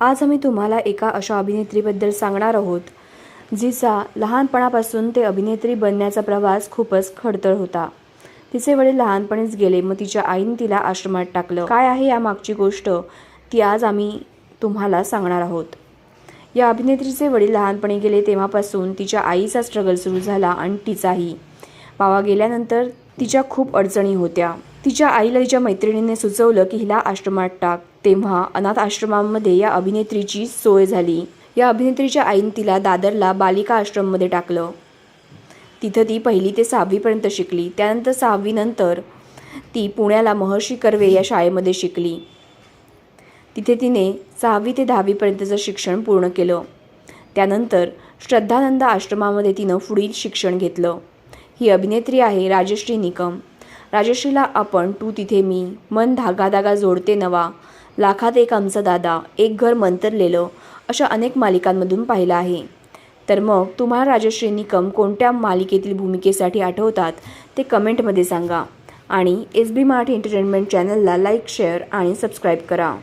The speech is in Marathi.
आज आम्ही तुम्हाला एका अशा अभिनेत्रीबद्दल सांगणार आहोत जिचा लहानपणापासून ते अभिनेत्री बनण्याचा प्रवास खूपच खडतर होता. तिचे वडील लहानपणीच गेले मग तिच्या आईने तिला आश्रमात टाकलं. काय आहे या मागची गोष्ट ती आज आम्ही तुम्हाला सांगणार आहोत. या अभिनेत्रीचे वडील लहानपणी गेले तेव्हापासून तिच्या आईचा स्ट्रगल सुरू झाला आणि तिचाही. बाबा गेल्यानंतर तिच्या खूप अडचणी होत्या. तिच्या आईला तिच्या मैत्रिणीने सुचवलं की हिला आश्रमात टाक. तेव्हा अनाथ आश्रमामध्ये या अभिनेत्रीची सोय झाली. या अभिनेत्रीच्या आईने तिला दादरला बालिका आश्रममध्ये टाकलं. तिथं ती पहिली ते सहावीपर्यंत शिकली. त्यानंतर सहावीनंतर ती पुण्याला महर्षी कर्वे या शाळेमध्ये शिकली. तिथे तिने सहावी ते दहावीपर्यंतचं शिक्षण पूर्ण केलं. त्यानंतर श्रद्धानंद आश्रमामध्ये तिनं पुढील शिक्षण घेतलं. ही अभिनेत्री आहे राजश्री निकम. राजश्रीला आपण तू तिथे मी. मन धागा धागा जोडते नवा. लाखात एक आमचा दादा एक घर मंतरलेलं अशा अनेक मालिकांमधून पाहिलं आहे. तर मग तुम्हाला राजश्री निकम कोणत्या मालिकेतील भूमिकेसाठी आठवतात ते कमेंटमध्ये सांगा. आणि एस बी मराठी एंटरटेनमेंट चॅनलला लाईक शेअर आणि सबस्क्राईब करा.